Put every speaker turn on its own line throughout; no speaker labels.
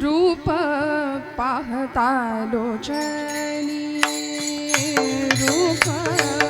रूप पाहता लोचनी रूप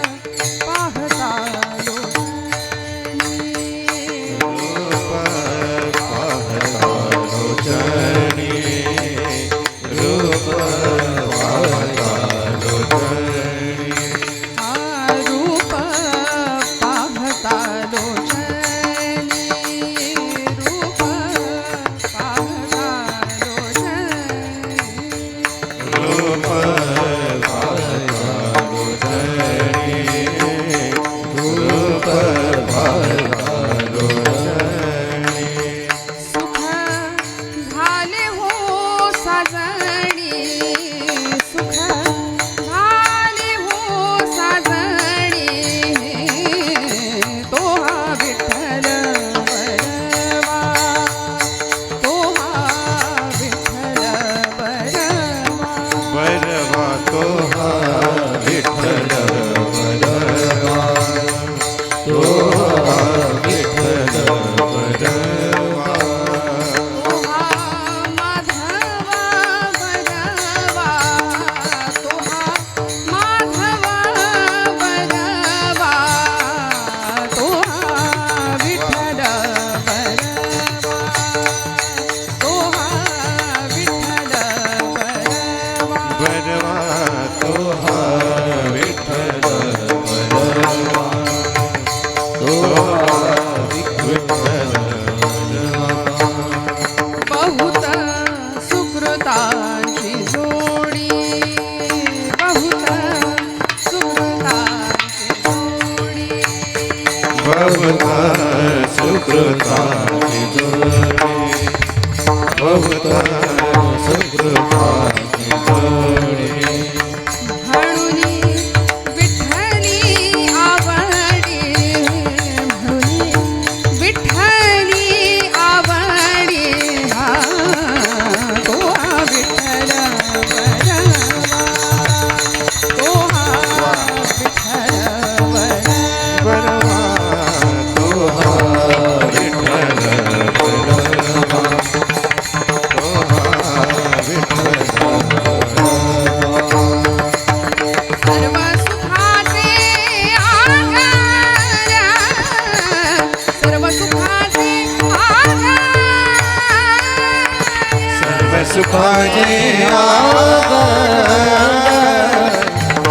सुखाचे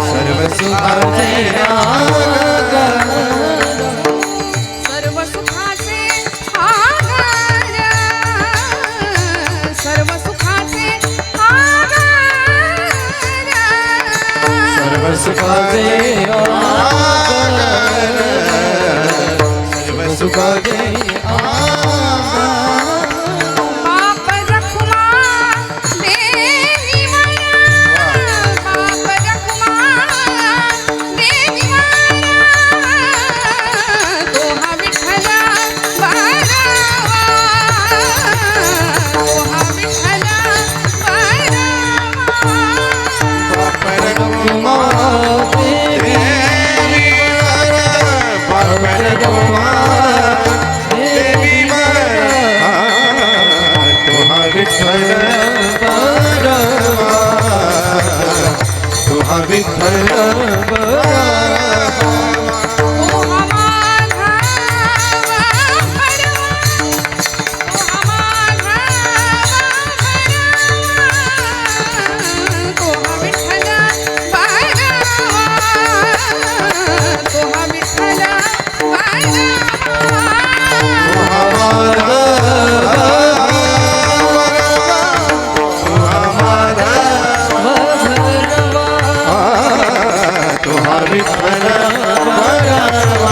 सर्व सुखाचे
सर्व सर्व
सर्व
Vipra Vipra